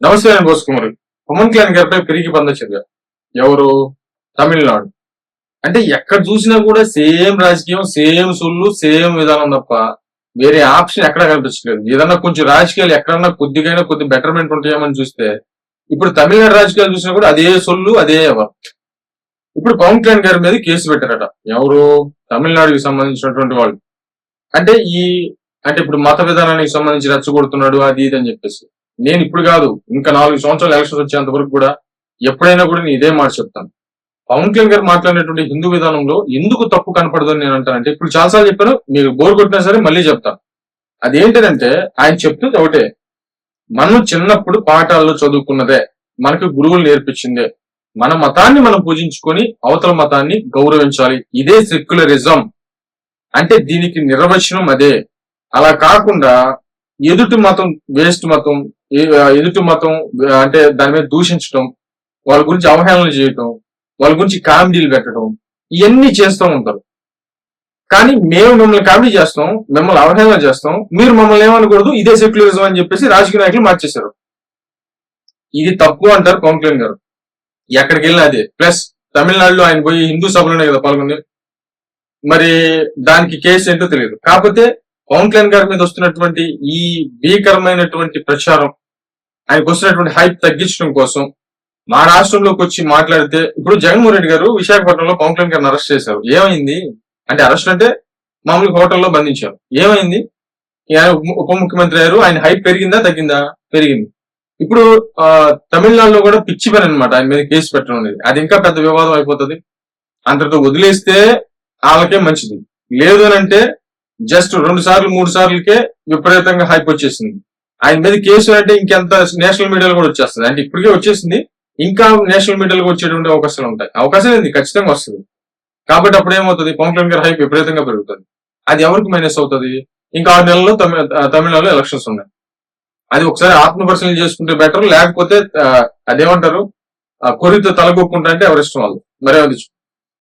నమస్తే నేను బోస్ కుమార్ పవన్ కళ్యాణ్ గారిపై పెరిగి పందొచ్చింది ఎవరు? తమిళనాడు. అంటే ఎక్కడ చూసినా కూడా సేమ్ రాజకీయం సేమ్ సొల్లు సేమ్ విధానం తప్ప వేరే ఆప్షన్ ఎక్కడ కనిపించలేదు ఏదన్నా కొంచెం రాజకీయాలు ఎక్కడన్నా కొద్దిగైనా కొద్ది బెటర్మెంట్ ఉంటాయేమని చూస్తే ఇప్పుడు తమిళనాడు రాజకీయాలు చూసినా కూడా అదే సొల్లు అదే ఎవరు? ఇప్పుడు పవన్ కళ్యాణ్ గారి మీద కేసు పెట్టారట. ఎవరు? తమిళనాడుకి సంబంధించినటువంటి వాళ్ళు. అంటే ఈ అంటే ఇప్పుడు మత విధానానికి సంబంధించి రెచ్చగొడుతున్నాడు అది ఇది అని చెప్పేసి. నేను ఇప్పుడు కాదు ఇంకా నాలుగు సంవత్సరాలు ఎలక్షన్స్ వచ్చేంత వరకు కూడా ఎప్పుడైనా కూడా నేను ఇదే మాట చెప్తాను. పవన్ కళ్యాణ్ గారు మాట్లాడినటువంటి హిందూ విధానంలో ఎందుకు తప్పు కనపడదు అని నేను అంటానంటే ఇప్పుడు చాలాసార్లు చెప్పాను మీరు బోర్ కొట్టినా సరే మళ్ళీ చెప్తాను అదేంటిదంటే ఆయన చెప్తుంది ఒకటే మనం చిన్నప్పుడు పాఠాల్లో చదువుకున్నదే మనకు గురువులు నేర్పించిందే మన మతాన్ని మనం పూజించుకొని అవతల మతాన్ని గౌరవించాలి ఇదే సెక్యులరిజం. అంటే దీనికి నిర్వచనం అదే. అలా కాకుండా ఎదుటి మతం వేస్ట్ మతం ఎదుటి మతం అంటే దాని మీద దూషించడం వాళ్ళ గురించి అవహేళన చేయటం వాళ్ళ గురించి కామెడీలు పెట్టడం ఇవన్నీ చేస్తూ ఉంటారు. కానీ మేము మిమ్మల్ని కామెడీ చేస్తాం మిమ్మల్ని అవహేళన చేస్తాం మీరు మమ్మల్ని ఏమనకూడదు ఇదే సెక్యులరిజం అని చెప్పేసి రాజకీయ నాయకులు మార్చేశారు. ఇది తప్పు అంటారు పవన్ కళ్యాణ్ గారు. ఎక్కడికి వెళ్ళినా అదే. ప్లస్ తమిళనాడులో ఆయన పోయి హిందూ సభలోనే కదా పాల్గొంది మరి దానికి కేసు ఏంటో తెలియదు. కాకపోతే పవన్ కళ్యాణ్ గారి మీద వస్తున్నటువంటి ఈ భీకరమైనటువంటి ప్రచారం ఆయనకు వస్తున్నటువంటి హైప్ తగ్గించడం కోసం మా రాష్ట్రంలోకి వచ్చి మాట్లాడితే ఇప్పుడు జగన్మోహన్ రెడ్డి గారు విశాఖపట్నంలో పవన్ కళ్యాణ్ గారిని అరెస్ట్ చేశారు. ఏమైంది? అంటే అరెస్ట్ అంటే మామూలుగా హోటల్లో బంధించారు. ఏమైంది? ఆయన ఉప- ముఖ్యమంత్రి అయ్యారు ఆయన హైప్ పెరిగిందా తగ్గిందా? పెరిగింది. ఇప్పుడు ఆ, తమిళనాడులో కూడా పిచ్చి పని అనమాట ఆయన మీద కేసు పెట్టడం అనేది. అది ఇంకా పెద్ద వివాదం అయిపోతుంది. అంతటితో వదిలేస్తే వాళ్ళకే మంచిది. లేదు అని అంటే జస్ట్ రెండు సార్లు మూడు సార్లకే విపరీతంగా హైప్ వచ్చేసింది. ఆయన మీద కేసు అంటే ఇంకెంత నేషనల్ మీడియాలో కూడా వచ్చేస్తుంది. అంటే ఇప్పటికే వచ్చేసింది. ఇంకా నేషనల్ మీడియాలో వచ్చేటువంటి అవకాశాలు ఉంటాయి. అవకాశం ఏంది? ఖచ్చితంగా వస్తుంది. కాబట్టి అప్పుడు ఏమవుతుంది? పవన్ కళ్యాణ్ గారి హైప్ విపరీతంగా పెరుగుతుంది. అది ఎవరికి మైనస్ అవుతుంది? ఇంకా ఆరు నెలల్లో తమిళ తమిళనాడులో ఎలక్షన్స్ ఉన్నాయి. అది ఒకసారి ఆత్మపరిశీలన చేసుకుంటే బెటర్ లేకపోతే అదేమంటారు? ఆ, తలగొక్కుంటా అంటే ఎవరి ఇష్టం వాళ్ళు మరే అది